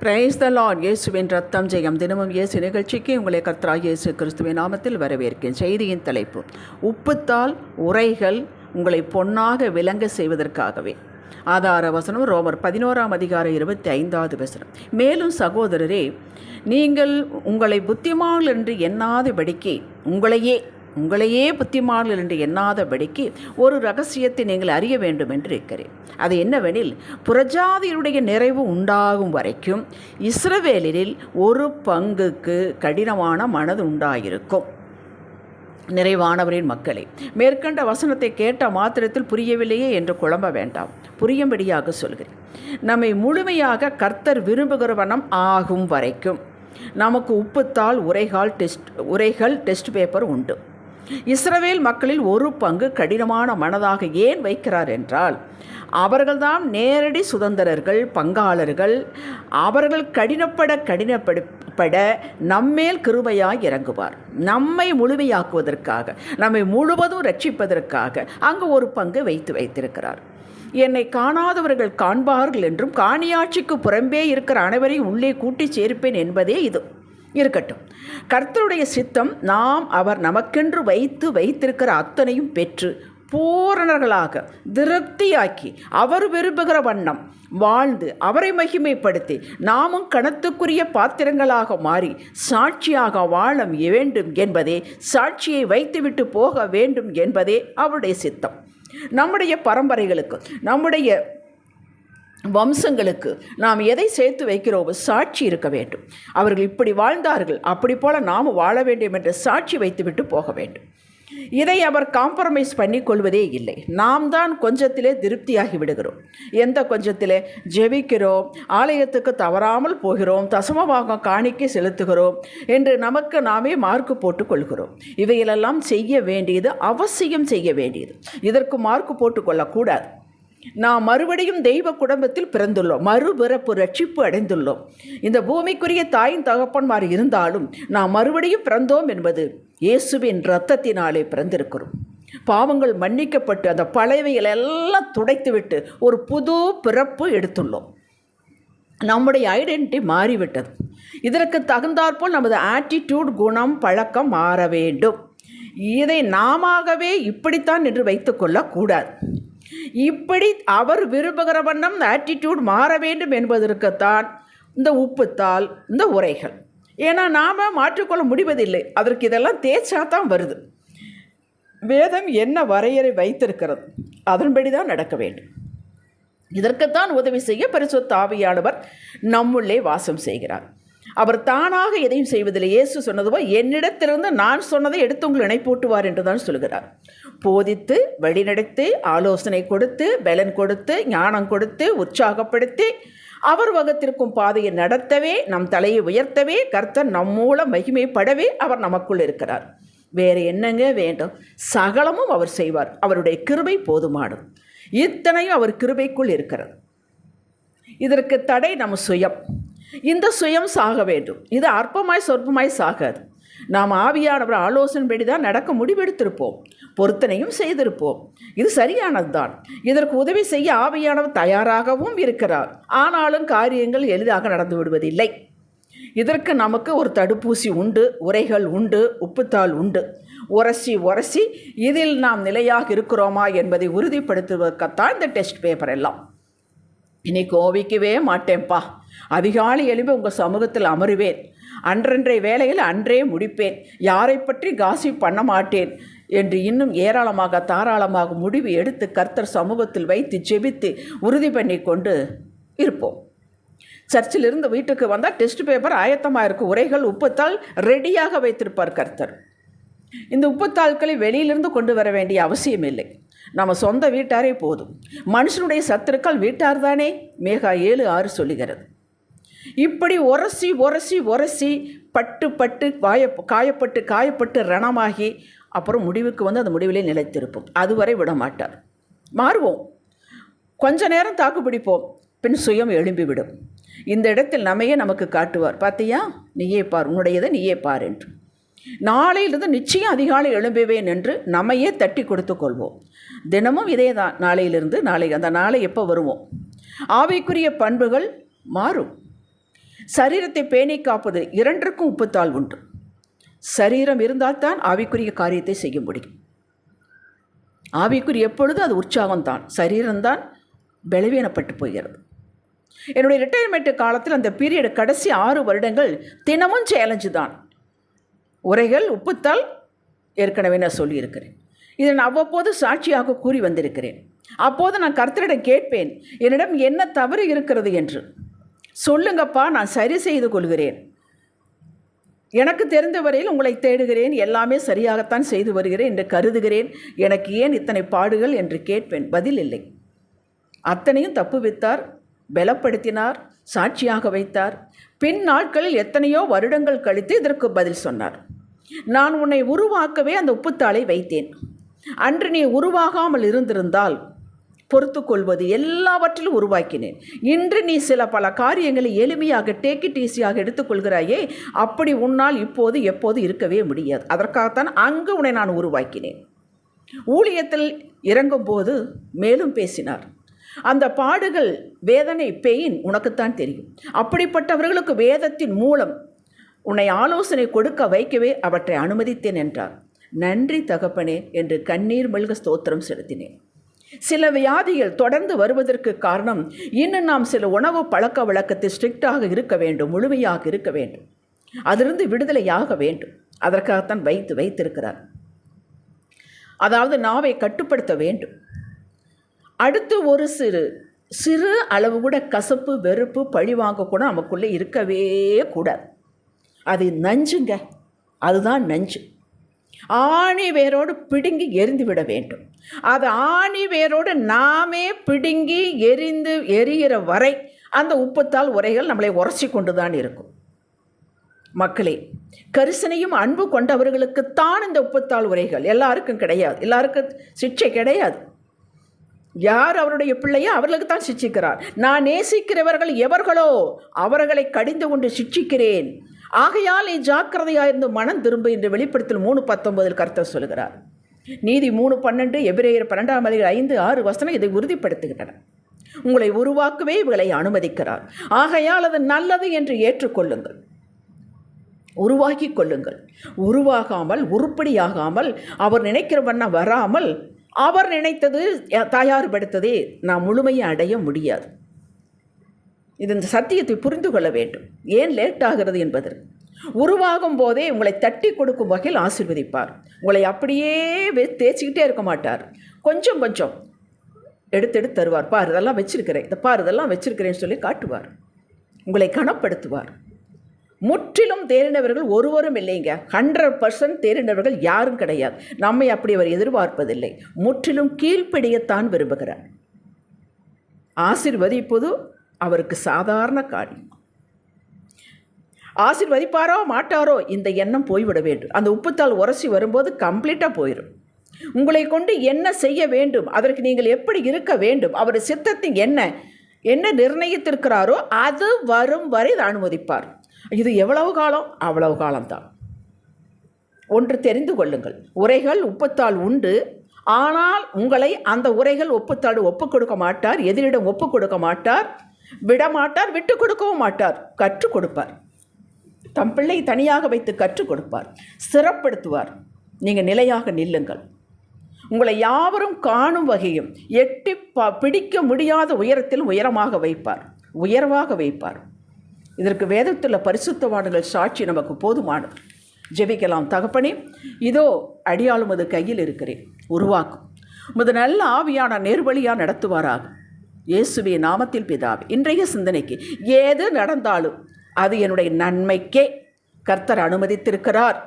Praise the Lord இயேசுவின் ரத்தம் ஜெயம். தினமும் இயேசு நிகழ்ச்சிக்கு உங்களை கர்த்தராக இயேசு கிறிஸ்துவின் நாமத்தில் வரவேற்கிறேன். செய்தியின் தலைப்பு உப்புத்தால் உரைகள் உங்களை பொன்னாக விளங்க செய்வதற்காகவே. ஆதார வசனம் ரோமர் பதினோராம் அதிகாரம் இருபத்தி ஐந்தாவது வசனம். மேலும் சகோதரரே நீங்கள் உங்களை புத்திமாள் என்று எண்ணாதபடிக்கு உங்களையே உங்களையே புத்திமான்கள் என்று எண்ணாதபடிக்கு ஒரு ரகசியத்தை நீங்கள் அறிய வேண்டும் என்று இருக்கிறேன். அது என்னவெனில் புறஜாதியுடைய நிறைவு உண்டாகும் வரைக்கும் இஸ்ரவேலில் ஒரு பங்குக்கு கடினமான மனது உண்டாயிருக்கும். நிறைவானவரின் மக்களை மேற்கண்ட வசனத்தை கேட்ட மாத்திரத்தில் புரியவில்லையே என்று குழம்ப வேண்டாம். புரியும்படியாக சொல்கிறேன். நம்மை முழுமையாக கர்த்தர் விரும்புகிற வண்ணம் ஆகும் வரைக்கும் நமக்கு உப்புத்தால் உரைகால் டெஸ்ட் உரைகள் டெஸ்ட் பேப்பர் உண்டு. இஸ்ரவேல் மக்களில் ஒரு பங்கு கடினமான மனதாக ஏன் வைக்கிறார் என்றால் அவர்கள்தான் நேரடி சுதந்திரர்கள் பங்காளர்கள். அவர்கள் கடினப்பட கடினப்பட நம்மேல் கிருபையாய் இறங்குவார். நம்மை முழுமையாக்குவதற்காக நம்மை முழுவதும் ரட்சிப்பதற்காக அங்கு ஒரு பங்கு வைத்து வைத்திருக்கிறார். என்னை காணாதவர்கள் காண்பார்கள் என்றும் காணியாட்சிக்கு புறம்பே இருக்கிற அனைவரையும் உள்ளே கூட்டி சேர்ப்பேன் என்பதே இது. இருக்கட்டும். கர்த்தருடைய சித்தம் நாம் அவர் நமக்கென்று வைத்து வைத்திருக்கிற அத்தனையும் பெற்று பூரணர்களாக திருப்தியாக்கி அவர் விரும்புகிற வண்ணம் வாழ்ந்து அவரை மகிமைப்படுத்தி நாமும் கணத்துக்குரிய பாத்திரங்களாக மாறி சாட்சியாக வாழ வேண்டும் என்பதே சாட்சியை வைத்துவிட்டு போக வேண்டும் என்பதே அவருடைய சித்தம். நம்முடைய பரம்பரைகளுக்கு நம்முடைய வம்சங்களுக்கு நாம் எதை சேர்த்து வைக்கிறோமோ சாட்சி இருக்க வேண்டும். அவர்கள் இப்படி வாழ்ந்தார்கள் அப்படி போல நாம் வாழ வேண்டும் என்ற சாட்சி வைத்துவிட்டு போக வேண்டும். இதை அவர் காம்ப்ரமைஸ் பண்ணி கொள்வதே இல்லை. நாம் தான் கொஞ்சத்திலே திருப்தியாகி விடுகிறோம். எந்த கொஞ்சத்திலே ஜெபிக்கிறோம் ஆலயத்துக்கு தவறாமல் போகிறோம் தசமபாகம் காணிக்கை செலுத்துகிறோம் என்று நமக்கு நாமே மார்க்கு போட்டு கொள்கிறோம். இவைகளெல்லாம் செய்ய வேண்டியது அவசியம் செய்ய வேண்டியது. இதற்கு மார்க்கு போட்டுக்கொள்ளக்கூடாது நாம் மறுபடியும் தெய்வ குடும்பத்தில் பிறந்துள்ளோம். மறுபிறப்பு ரட்சிப்பு அடைந்துள்ளோம். இந்த பூமிக்குரிய தாயின் தகப்பன்மார் இருந்தாலும் நாம் மறுபடியும் பிறந்தோம் என்பது இயேசுவின் இரத்தத்தினாலே பிறந்திருக்கிறோம். பாவங்கள் மன்னிக்கப்பட்டு அந்த பழையவைகள் எல்லாம் துடைத்துவிட்டு ஒரு புது பிறப்பு எடுத்துள்ளோம். நம்முடைய ஐடென்டிட்டி மாறிவிட்டது. இதற்கு தகுந்தாற்போல் நமது ஆட்டிடியூட் குணம் பழக்கம் மாற வேண்டும். இதை நாமவே இப்படித்தான் என்று வைத்துக்கொள்ளக்கூடாது. இப்படி அவர் விரும்புகிற வண்ணம் ஆட்டிடியூட் மாற வேண்டும் என்பதற்குத்தான் இந்த உப்புத்தால் இந்த உரைகள். ஏன்னா நாம் மாற்றிக்கொள்ள முடிவதில்லை. அதற்கு இதெல்லாம் தேய்ச்சா தான் வருது. வேதம் என்ன வரையறை வைத்திருக்கிறது? அதன்படி தான் நடக்க வேண்டும். இதற்குத்தான் உதவி செய்ய பரிசுத்த ஆவியானவர் நம்முள்ளே வாசம் செய்கிறார். அவர் தானாக எதையும் செய்வதில்லை. இயேசு சொன்னதுவோ என்னிடத்திலிருந்து நான் சொன்னதை எடுத்து உங்கள் இணைப்பூட்டுவார் என்று தான் சொல்கிறார் போதித்து வழிநடத்தி ஆலோசனை கொடுத்து பலன் கொடுத்து ஞானம் கொடுத்து உற்சாகப்படுத்தி அவர் வகத்திற்கும் பாதையை நடத்தவே நம் தலையை உயர்த்தவே கர்த்தர் நம் மூலம் மகிமைப்படவே அவர் நமக்குள் இருக்கிறார். வேறு என்னங்க வேண்டும்? சகலமும் அவர் செய்வார். அவருடைய கிருபை போதுமானது. இத்தனையும் அவர் கிருபைக்குள் இருக்கிறது. இதற்கு தடை நம்ம சுயம். இந்த சுயம் சாக வேண்டும். இது அற்பமாய் சொற்பமாய் சாகாது. நாம் ஆவியானவர் ஆலோசனைபடி தான் நடக்க முடிவெடுத்திருப்போம். பொருத்தனையும் செய்திருப்போம். இது சரியானது தான் இதற்கு உதவி செய்ய ஆவியானவர் தயாராகவும் இருக்கிறார். ஆனாலும் காரியங்கள் எளிதாக நடந்து விடுவதில்லை. இதற்கு நமக்கு ஒரு தடுப்பூசி உண்டு உரைகள் உண்டு உப்புத்தாள் உண்டு. உரசி உரசி இதில் நாம் நிலையாக இருக்கிறோமா என்பதை உறுதிப்படுத்துவதற்கத்தான் இந்த டெஸ்ட் பேப்பர் எல்லாம். இனி கோவிக்கவே மாட்டேன்ப்பா. அதிகாலை எழுப்பி உங்கள் சமூகத்தில் அமருவேன். அன்றன்றைய வேலையில் அன்றே முடிப்பேன். யாரை பற்றி காசி பண்ண மாட்டேன் என்று இன்னும் ஏராளமாக தாராளமாக முடிவு எடுத்து கர்த்தர் சமூகத்தில் வைத்து ஜெபித்து உறுதி பண்ணி கொண்டு இருப்போம். சர்ச்சிலிருந்து வீட்டுக்கு வந்தால் டெஸ்ட் பேப்பர் ஆயத்தமாக இருக்கும் உரைகள் உப்புத்தாள் ரெடியாக வைத்திருப்பார் கர்த்தர். இந்த உப்புத்தாள்களை வெளியிலிருந்து கொண்டு வர வேண்டிய அவசியம் இல்லை. நம்ம சொந்த வீட்டாரே போதும். மனுஷனுடைய சத்துருக்கள் வீட்டார் தானே மேகா ஏழு ஆறு சொல்லுகிறது. இப்படி உரசி உரசி உரசி பட்டு பட்டு காய காயப்பட்டு காயப்பட்டு ரணமாகி அப்புறம் முடிவுக்கு வந்து அந்த முடிவிலே நிலைத்திருப்போம். அதுவரை விட மாட்டார் மாறுவோம். கொஞ்ச நேரம் தாக்கு பிடிப்போம். பின் சுயம் எழும்பிவிடும். இந்த இடத்தில் நம்மையே நமக்கு காட்டுவார். பார்த்தியா நீயே பார். உன்னுடையதை நீயே பார் என்று. நாளையிலிருந்து நிச்சயம் அதிகாலை எழும்புவேன் என்று நம்மையே தட்டி கொடுத்து கொள்வோம். தினமும் இதே தான் நாளையிலிருந்து நாளை அந்த நாளை எப்போ வருவோம் ஆவிக்குரிய பண்புகள் மாறும். சரீரத்தை பேணி காப்பது இரண்டிற்கும் உப்புத்தால் உண்டு சரீரம் இருந்தால்தான் ஆவிக்குரிய காரியத்தை செய்ய முடியும். ஆவிக்குரிய எப்பொழுதும் அது உற்சாகம்தான். சரீரம்தான் பலவீனப்பட்டு போகிறது. என்னுடைய ரிட்டையர்மெண்ட் காலத்தில் அந்த பீரியடு கடைசி ஆறு வருடங்கள் தினமும் சேலஞ்சு தான். உரைகள் உப்புத்தால் ஏற்கனவே நான் சொல்லியிருக்கிறேன். இதை நான் அவ்வப்போது சாட்சியாக கூறி வந்திருக்கிறேன். அப்போது நான் கர்த்தரிடம் கேட்பேன் என்னிடம் என்ன தவறு இருக்கிறது என்று. சொல்லுங்கப்பா நான் சரி செய்து கொள்கிறேன். எனக்கு தெரிந்த வரையில் உங்களை தேடுகிறேன் எல்லாமே சரியாகத்தான் செய்து வருகிறேன் என்று கருதுகிறேன். எனக்கு ஏன் இத்தனை பாடுகள் என்று கேட்பேன்? பதில் இல்லை. அத்தனையும் தப்புவித்தார் பலப்படுத்தினார் சாட்சியாக வைத்தார். பின் நாட்களில் எத்தனையோ வருடங்கள் கழித்து இதற்கு பதில் சொன்னார். நான் உன்னை உருவாக்கவே அந்த உப்புத்தாளை வைத்தேன். அன்று நீ உருவாகாமல் இருந்திருந்தால் பொறுத்து கொள்வது எல்லாவற்றிலும் உருவாக்கினேன். இன்று நீ சில பல காரியங்களை எளிமையாக டேக்கி டீசியாக எடுத்துக்கொள்கிறாயே அப்படி உன்னால் இப்போது எப்போது இருக்கவே முடியாது. அதற்காகத்தான் அங்கு உன்னை நான் உருவாக்கினேன். ஊழியத்தில் இறங்கும்போது மேலும் பேசினார். அந்த பாடுகள் வேதனை பெயின் உனக்குத்தான் தெரியும். அப்படிப்பட்டவர்களுக்கு வேதத்தின் மூலம் உன்னை ஆலோசனை கொடுக்க வைக்கவே அவற்றை அனுமதித்தேன் என்றார். நன்றி தகப்பனே என்று கண்ணீர் மெல்க ஸ்தோத்திரம் செலுத்தினேன். சில வியாதிகள் தொடர்ந்து வருவதற்கு காரணம் இன்னும் நாம் சில உணவு பழக்க வழக்கத்தை ஸ்ட்ரிக்டாக இருக்க வேண்டும் முழுமையாக இருக்க வேண்டும். அதிலிருந்து விடுதலையாக வேண்டும். அதற்காகத்தான் வைத்து வைத்திருக்கிறார். அதாவது நாவை கட்டுப்படுத்த வேண்டும். அடுத்து ஒரு சிறு சிறு அளவு கூட கசப்பு வெறுப்பு பழி வாங்கக்கூட நமக்குள்ளே இருக்கவே கூடாது. அது நஞ்சுங்க. அதுதான் நஞ்சு. ஆணி வேரோடு பிடுங்கி எரிந்து விட வேண்டும். அது ஆணி வேரோடு நாமே பிடுங்கி எரிந்து எரிகிற வரை அந்த உப்புத்தால் உரைகள் நம்மளை உரசி கொண்டு தான் இருக்கும். மக்களே கரிசனையும் அன்பு கொண்டவர்களுக்குத்தான் இந்த உப்புத்தால் உரைகள். எல்லாருக்கும் கிடையாது. எல்லாருக்கும் சிக்ஷை கிடையாது. யார் அவருடைய பிள்ளையோ அவர்களுக்கு தான் சிச்சிக்கிறார் நான் நேசிக்கிறவர்கள் எவர்களோ அவர்களை கடிந்து கொண்டு சிட்சிக்கிறேன் ஆகையால் நீ ஜாக்கிரதையாயிருந்து மனம் திரும்ப என்று வெளிப்படுத்தல் மூணு பத்தொன்பதில் கருத்தர் சொல்கிறார் நீதி மூணு பன்னெண்டு எபிரேயர் பன்னெண்டாம் அதிகாரி ஐந்து ஆறு வசனம் இதை உறுதிப்படுத்துகின்றன. உங்களை உருவாக்கவே இவர்களை அனுமதிக்கிறார். ஆகையால் அது நல்லது என்று ஏற்றுக்கொள்ளுங்கள். உருவாக்கி கொள்ளுங்கள். உருவாகாமல் உருப்படியாகாமல் அவர் நினைக்கிற வண்ணம் வராமல் அவர் நினைத்தது தயார்படுத்ததே. நாம் முழுமையை அடைய முடியாது. இது இந்த சத்தியத்தை புரிந்து கொள்ள வேண்டும். ஏன் லேட் ஆகிறது என்பது. உருவாகும் போதே உங்களை தட்டி கொடுக்கும் வகையில் ஆசிர்வதிப்பார். உங்களை அப்படியே வெ- தேய்ச்சிக்கிட்டே இருக்க மாட்டார். கொஞ்சம் கொஞ்சம் எடுத்து எடுத்து தருவார். பார் இதெல்லாம் வச்சிருக்கிறேன். இதை பார் இதெல்லாம் வச்சிருக்கிறேன்னு சொல்லி காட்டுவார். உங்களை கனப்படுத்துவார். முற்றிலும் தேறினவர்கள் ஒருவரும் இல்லைங்க. ஹண்ட்ரட் பர்சன்ட் தேறினவர்கள் யாரும் கிடையாது. நம்மை அப்படி அவர் எதிர்பார்ப்பதில்லை. முற்றிலும் கீழ்ப்படியத்தான் விரும்புகிறார். ஆசிர்வதிப்பது அவருக்கு சாதாரண காரியம் ஆசிர்வதிப்பாரோ மாட்டாரோ இந்த எண்ணம் போய்விட வேண்டும். அந்த உப்புத்தால் உரசி வரும்போது கம்ப்ளீட்டாக போயிடும் உங்களை கொண்டு என்ன செய்ய வேண்டும்? அதற்கு நீங்கள் எப்படி இருக்க வேண்டும்? அவர் சித்தத்தின் என்ன என்ன நிர்ணயித்திருக்கிறாரோ அது வரும் வரை அனுமதிப்பார். இது எவ்வளவு காலம்? அவ்வளவு காலம்தான். ஒன்று தெரிந்து கொள்ளுங்கள். உரைகள் உப்புத்தாள் உண்டு. ஆனால் உங்களை அந்த உரைகள் ஒப்புத்தாடு ஒப்புக் கொடுக்க மாட்டார் எதிரிடம் ஒப்புக் கொடுக்க மாட்டார். விட மாட்டார் விட்டு கொடுக்கவும் மாட்டார். கற்றுக் கொடுப்பார். தம் பிள்ளை தனியாக வைத்து கற்றுக் கொடுப்பார். சிறப்படுத்துவார். நீங்கள் நிலையாக நில்லுங்கள். உங்களை யாவரும் காணும் வகையும் எட்டி ப பிடிக்க முடியாத உயரத்தில் உயரமாக வைப்பார். உயர்வாக வைப்பார். இதற்கு வேதத்துள்ள பரிசுத்தவான்கள் சாட்சி நமக்கு போதுமானது ஜெபிக்கலாம் தகப்பனே. இதோ அடியாளும் அது கையில் இருக்கிறேன். உருவாக்கும். உமது நல்ல ஆவியான நேர்வழியாக நடத்துவாராக. இயேசுவே நாமத்தில் பிதாவே இன்றைய சிந்தனைக்கு ஏது நடந்தாலும் அது என்னுடைய நன்மைக்கே கர்த்தர் அனுமதித்திருக்கிறார்.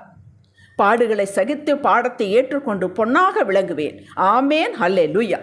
பாடுகளை சகித்து பாடத்தை ஏற்றுக்கொண்டு பொன்னாக விளங்குவேன். ஆமேன். ஹல்லே லூயா